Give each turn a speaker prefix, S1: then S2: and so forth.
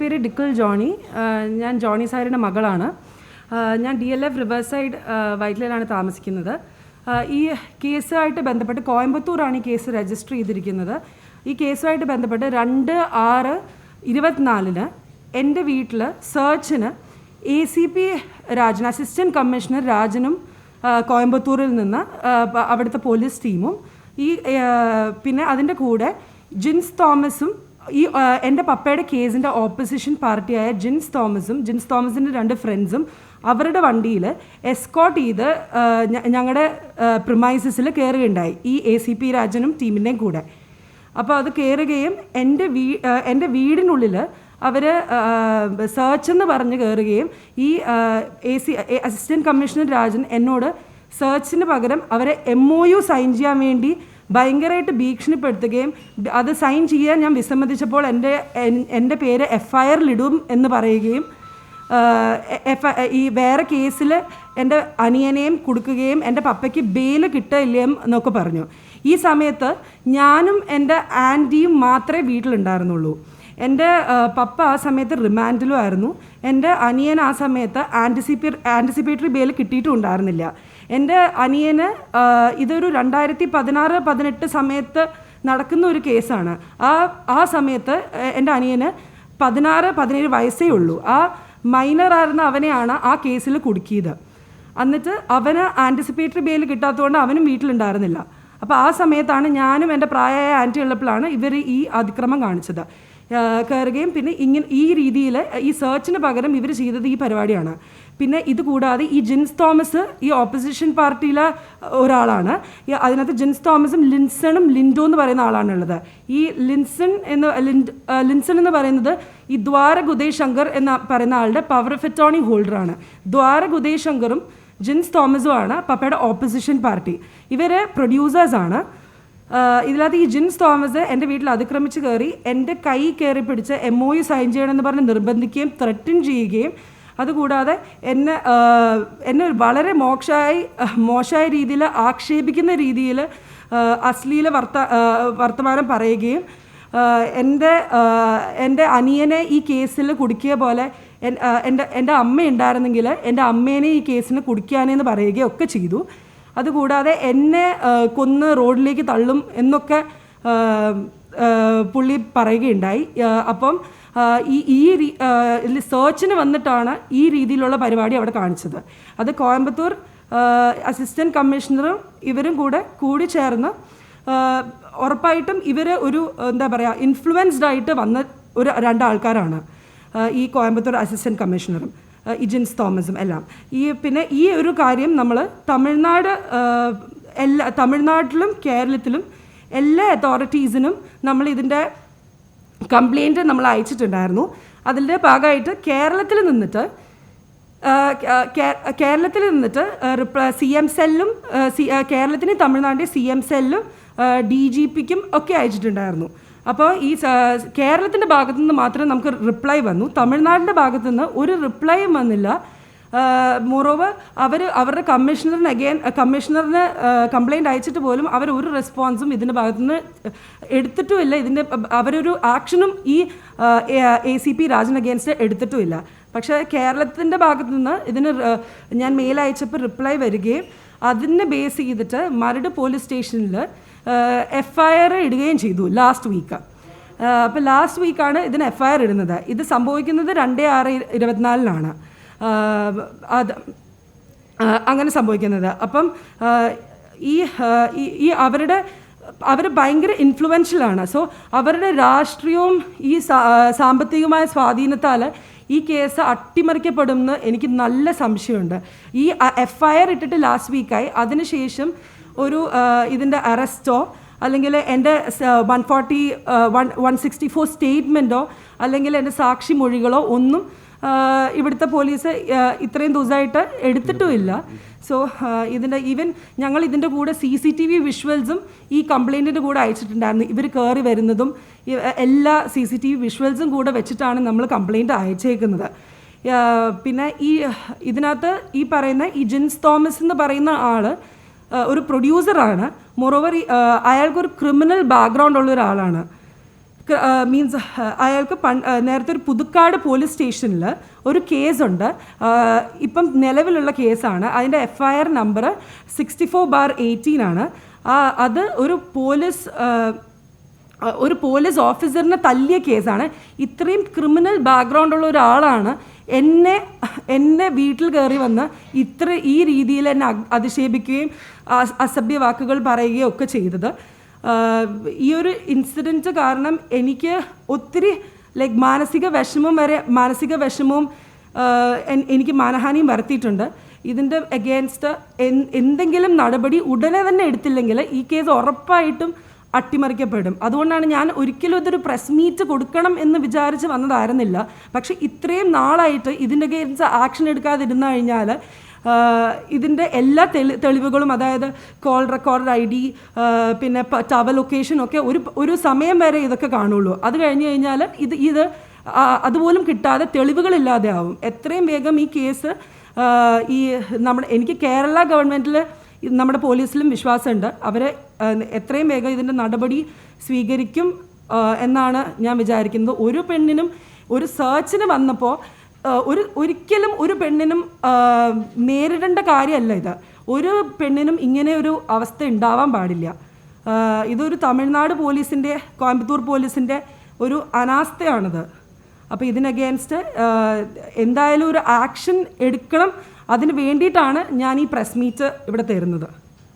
S1: പേര് ഡിക്കിൾ ജോണി. ഞാൻ ജോണി സാറിന്റെ മകളാണ്. ഞാൻ D L F reverse side വൈറ്റിലാണ് താമസിക്കുന്നത്. ഈ കേസുമായിട്ട് ബന്ധപ്പെട്ട് കോയമ്പത്തൂരാണ് ഈ കേസ് രജിസ്റ്റർ ചെയ്തിരിക്കുന്നത്. ഈ കേസുമായിട്ട് ബന്ധപ്പെട്ട് രണ്ട് ആറ് ഇരുപത്തിനാലിന് എന്റെ വീട്ടിൽ സെർച്ചിന് A C P Rajan assistant commissioner രാജനും കോയമ്പത്തൂരിൽ നിന്ന് അവിടുത്തെ പോലീസ് ടീമും ഈ പിന്നെ അതിന്റെ കൂടെ ജിൻസ് തോമസും ഈ എന്റെ പപ്പയുടെ കേസിന്റെ ഓപ്പോസിഷൻ പാർട്ടിയായ ജിൻസ് തോമസും ജിൻസ് തോമസിന്റെ രണ്ട് ഫ്രണ്ട്സും അവരുടെ വണ്ടിയിൽ എസ്കോട്ട് ചെയ്ത് ഞങ്ങളുടെ പ്രിമൈസസിൽ കയറുകയുണ്ടായി ഈ എ സി പി രാജനും ടീമിന്റെയും കൂടെ. അപ്പോൾ അത് കയറുകയും എന്റെ വീ എന്റെ വീടിനുള്ളിൽ അവർ സെർച്ച് എന്ന് പറഞ്ഞ് കയറുകയും ഈ A C assistant commissioner Rajan എന്നോട് സെർച്ചിന് പകരം അവരെ എം ഒ യു സൈൻ ചെയ്യാൻ വേണ്ടി ഭയങ്കരമായിട്ട് ഭീഷണിപ്പെടുത്തുകയും അത് സൈൻ ചെയ്യാൻ ഞാൻ വിസമ്മതിച്ചപ്പോൾ എന്റെ എന്റെ പേര് എഫ് ഐ എന്ന് പറയുകയും എഫ് ഈ വേറെ കേസിൽ എന്റെ അനിയനെയും കൊടുക്കുകയും എന്റെ പപ്പയ്ക്ക് ബെയിൽ കിട്ടില്ല എന്നൊക്കെ പറഞ്ഞു. ഈ സമയത്ത് ഞാനും എന്റെ ആന്റിയും മാത്രമേ വീട്ടിലുണ്ടായിരുന്നുള്ളൂ. എന്റെ പപ്പ ആ സമയത്ത് റിമാൻഡിലും ആയിരുന്നു. എന്റെ അനിയൻ ആ സമയത്ത് ആന്റിസിപ്പേ ആന്റിസിപ്പേറ്ററി ബെയിൽ കിട്ടിയിട്ടും ഉണ്ടായിരുന്നില്ല. എന്റെ അനിയന് ഇതൊരു രണ്ടായിരത്തി പതിനാറ് പതിനെട്ട് സമയത്ത് നടക്കുന്ന ഒരു കേസാണ്. ആ ആ സമയത്ത് എന്റെ അനിയന് പതിനാറ് പതിനേഴ് വയസ്സേ ഉള്ളൂ. ആ മൈനർ ആയിരുന്ന അവനെയാണ് ആ കേസിൽ കുടുക്കിയത്. എന്നിട്ട് അവന് ആന്റിസിപ്പേറ്ററി ബെയിൽ കിട്ടാത്തതുകൊണ്ട് അവനും വീട്ടിലുണ്ടായിരുന്നില്ല. അപ്പോൾ ആ സമയത്താണ് ഞാനും എന്റെ പ്രായമായ ആന്റി ഉള്ളപ്പോഴാണ് ഇവർ ഈ അതിക്രമം കാണിച്ചത്. കയറുകയും പിന്നെ ഇങ്ങനെ ഈ രീതിയിൽ ഈ സെർച്ചിന് പകരം ഇവർ ചെയ്തത് ഈ പരിപാടിയാണ്. പിന്നെ ഇത് കൂടാതെ ഈ ജിൻസ് തോമസ് ഈ ഓപ്പോസിഷൻ പാർട്ടിയിലെ ഒരാളാണ്. അതിനകത്ത് ജിൻസ് തോമസും ലിൻസണും ലിൻഡോ എന്ന് പറയുന്ന ആളാണുള്ളത് ഈ ലിൻസൺ എന്ന് ലിൻസൺ എന്ന് പറയുന്നത് ഈ ദ്വാര ഗുദേഷ് ശങ്കർ എന്ന പറയുന്ന ആളുടെ പവർ ഓഫ് അറ്റോണി ഹോൾഡറാണ് ദ്വാര ഗുദേഷ് ശങ്കറും ജിൻസ് തോമസും ആണ് പപ്പയുടെ ഓപ്പോസിഷൻ പാർട്ടി ഇവർ പ്രൊഡ്യൂസേഴ്സാണ് ഇതിനകത്ത് ഈ ജിൻസ് തോമസ് എന്റെ വീട്ടിൽ അതിക്രമിച്ച് കയറി എന്റെ കൈ കയറി പിടിച്ച് എം ഒ യു സൈൻ ചെയ്യണമെന്ന് പറഞ്ഞ് നിർബന്ധിക്കുകയും ത്രട്ടിൻ ചെയ്യുകയും അതുകൂടാതെ എന്നെ എന്നെ വളരെ മോശമായി മോശമായ രീതിയിൽ ആക്ഷേപിക്കുന്ന രീതിയിൽ അശ്ലീല വർത്ത വർത്തമാനം പറയുകയും എന്റെ എന്റെ അനിയനെ ഈ കേസിൽ കുടുക്കിയ പോലെ എന്റെ എന്റെ അമ്മ ഉണ്ടായിരുന്നെങ്കിൽ എന്റെ അമ്മേനെ ഈ കേസിന് കുടിക്കാനേന്ന് പറയുകയും ഒക്കെ ചെയ്തു. അതുകൂടാതെ എന്നെ കൊന്ന് റോഡിലേക്ക് തള്ളും എന്നൊക്കെ പുള്ളി പറയുകയുണ്ടായി. അപ്പം ഈ ഈ സെർച്ചിന് വന്നിട്ടാണ് ഈ രീതിയിലുള്ള പരിപാടി അവിടെ കാണിച്ചത്. അത് കോയമ്പത്തൂർ അസിസ്റ്റന്റ് കമ്മീഷണറും ഇവരും കൂടെ കൂടി ചേർന്ന് ഉറപ്പായിട്ടും ഇവർ ഒരു എന്താ പറയുക ഇൻഫ്ലുവൻസ്ഡ് ആയിട്ട് വന്ന ഒരു രണ്ടാൾക്കാരാണ് ഈ കോയമ്പത്തൂർ അസിസ്റ്റന്റ് കമ്മീഷണറും. ഇജിൻസ് തോമസും എല്ലാം. ഈ പിന്നെ ഈ ഒരു കാര്യം നമ്മൾ തമിഴ്നാട് എല്ലാ തമിഴ്നാട്ടിലും കേരളത്തിലും എല്ലാ അതോറിറ്റീസിനും നമ്മൾ ഇതിന്റെ കംപ്ലൈന്റ് നമ്മൾ അയച്ചിട്ടുണ്ടായിരുന്നു. അതിന്റെ ഭാഗമായിട്ട് കേരളത്തിൽ നിന്നിട്ട് കേരളത്തിൽ നിന്നിട്ട് സി എം സെല്ലും കേരളത്തിന് തമിഴ്നാടിന്റെ സി എം സെല്ലും ഡി ജി പിക്കും ഒക്കെ അയച്ചിട്ടുണ്ടായിരുന്നു. അപ്പോൾ ഈ കേരളത്തിന്റെ ഭാഗത്തു നിന്ന് മാത്രം നമുക്ക് റിപ്ലൈ വന്നു. തമിഴ്നാടിന്റെ ഭാഗത്തു നിന്ന് ഒരു റിപ്ലൈയും വന്നില്ല. മോറോവർ അവർ അവരുടെ കമ്മീഷണറിന് അഗെയിൻ കമ്മീഷണറിന് കംപ്ലൈന്റ് അയച്ചിട്ട് പോലും അവർ ഒരു റെസ്പോൺസും ഇതിന്റെ ഭാഗത്തുനിന്ന് എടുത്തിട്ടുമില്ല. ഇതിന്റെ അവരൊരു ആക്ഷനും ഈ A C P Rajan against എടുത്തിട്ടുമില്ല. പക്ഷേ കേരളത്തിന്റെ ഭാഗത്തു നിന്ന് ഇതിന് ഞാൻ മെയിൽ അയച്ചപ്പോൾ റിപ്ലൈ വരികയും അതിനെ ബേസ് ചെയ്തിട്ട് മരട് പോലീസ് സ്റ്റേഷനിൽ എഫ് ഐ ആർ ഇടുകയും ചെയ്തു ലാസ്റ്റ് വീക്ക് അപ്പോൾ ലാസ്റ്റ് വീക്കാണ് ഇതിന് എഫ് ഐ ആർ ഇടുന്നത്. ഇത് സംഭവിക്കുന്നത് രണ്ട് ആറ് ഇരുപത്തിനാലിനാണ്. അത് അങ്ങനെ സംഭവിക്കുന്നത്. അപ്പം ഈ- ഈ അവരുടെ അവർ ഭയങ്കര ഇൻഫ്ലുവൻഷ്യലാണ് സോ അവരുടെ രാഷ്ട്രീയവും ഈ സാമ്പത്തികമായ സ്വാധീനത്താൽ ഈ കേസ് അട്ടിമറിക്കപ്പെടുമെന്ന് എനിക്ക് നല്ല സംശയമുണ്ട്. ഈ എഫ് ഐ ആർ ഇട്ടിട്ട് ലാസ്റ്റ് വീക്കായി അതിനുശേഷം ഒരു ഇതിന്റെ അറസ്റ്റോ അല്ലെങ്കിൽ എന്റെ one forty one one sixty four സ്റ്റേറ്റ്മെന്റോ അല്ലെങ്കിൽ എന്റെ സാക്ഷി മൊഴികളോ ഒന്നും ഇവിടുത്തെ പോലീസ് ഇത്രയും ദിവസമായിട്ട് എടുത്തിട്ടുമില്ല. സോ ഇതിന്റെ ഈവൻ ഞങ്ങൾ ഇതിന്റെ കൂടെ സി സി ടി വി വിഷ്വൽസും ഈ കംപ്ലൈന്റിന്റെ കൂടെ അയച്ചിട്ടുണ്ടായിരുന്നു. ഇവർ കയറി വരുന്നതും എല്ലാ സി സി ടി വി വിഷ്വൽസും കൂടെ വെച്ചിട്ടാണ് നമ്മൾ കംപ്ലൈന്റ് അയച്ചേക്കുന്നത്. പിന്നെ ഈ ഇതിനകത്ത് ഈ പറയുന്ന ഈ ജിൻസ് തോമസ് എന്ന് പറയുന്ന ആൾ ഒരു പ്രൊഡ്യൂസറാണ്. മൊറോവർ അയാൾക്കൊരു ക്രിമിനൽ ബാക്ക്ഗ്രൗണ്ട് ഉള്ള ഒരാളാണ്. മീൻസ് അയാൾക്ക് പൺ നേരത്തെ ഒരു പുതുക്കാട് പോലീസ് സ്റ്റേഷനിൽ ഒരു കേസുണ്ട് ഇപ്പം നിലവിലുള്ള കേസാണ് അതിന്റെ F I R number sixty four bar eighteen ആണ്. അത് ഒരു പോലീസ് ഒരു പോലീസ് ഓഫീസറിനെ തല്ലിയ കേസാണ്. ഇത്രയും ക്രിമിനൽ ബാക്ക്ഗ്രൗണ്ട് ഉള്ള ഒരാളാണ് എന്നെ എന്നെ വീട്ടിൽ കയറി വന്ന് ഇത്ര ഈ രീതിയിൽ എന്നെ അധിക്ഷേപിക്കുകയും അസഭ്യ വാക്കുകൾ പറയുകയും ഒക്കെ ചെയ്തത്. ഈ ഒരു ഇൻസിഡന്റ് കാരണം എനിക്ക് ഒത്തിരി ലൈക്ക് മാനസിക വിഷമം വരെ മാനസിക വിഷമവും എനിക്ക് മാനഹാനിയും വരുത്തിയിട്ടുണ്ട്. ഇതിന്റെ അഗേൻസ്റ്റ് എന്തെങ്കിലും നടപടി ഉടനെ തന്നെ എടുത്തില്ലെങ്കിൽ ഈ കേസ് ഉറപ്പായിട്ടും അട്ടിമറിക്കപ്പെടും. അതുകൊണ്ടാണ് ഞാൻ ഒരിക്കലും ഇതൊരു പ്രസ് മീറ്റ് കൊടുക്കണം എന്ന് വിചാരിച്ച് വന്നതായിരുന്നില്ല. പക്ഷേ ഇത്രയും നാളായിട്ട് ഇതിന്റെ കേസ് ആക്ഷൻ എടുക്കാതിരുന്നു കഴിഞ്ഞാൽ ഇതിന്റെ എല്ലാ തെളി തെളിവുകളും അതായത് കോൾ റെക്കോർഡ് ഐ ഡി പിന്നെ ടവർ ലൊക്കേഷൻ ഒക്കെ ഒരു ഒരു സമയം വരെ ഇതൊക്കെ കാണുള്ളൂ. അത് കഴിഞ്ഞ് കഴിഞ്ഞാൽ ഇത് ഇത് അതുപോലും കിട്ടാതെ തെളിവുകളില്ലാതെ ആവും. എത്രയും വേഗം ഈ കേസ് ഈ നമ്മുടെ എനിക്ക് കേരള ഗവൺമെന്റിൽ നമ്മുടെ പോലീസിലും വിശ്വാസമുണ്ട്. അവരെ എത്രയും വേഗം ഇതിന്റെ നടപടി സ്വീകരിക്കും എന്നാണ് ഞാൻ വിചാരിക്കുന്നത്. ഒരു പെണ്ണിനും ഒരു സെർച്ചിന് വന്നപ്പോൾ ഒരു ഒരിക്കലും ഒരു പെണ്ണിനും നേരിടേണ്ട കാര്യമല്ല ഇത്. ഒരു പെണ്ണിനും ഇങ്ങനെ ഒരു അവസ്ഥ ഉണ്ടാവാൻ പാടില്ല. ഇതൊരു തമിഴ്നാട് പോലീസിന്റെ കോയമ്പത്തൂർ പോലീസിന്റെ ഒരു അനാസ്ഥയാണിത്. അപ്പോൾ ഇതിനഗേൻസ്റ്റ് എന്തായാലും ഒരു ആക്ഷൻ എടുക്കണം. അതിന് വേണ്ടിയിട്ടാണ് ഞാൻ ഈ പ്രസ് മീറ്റ് ഇവിടെ തരുന്നത്.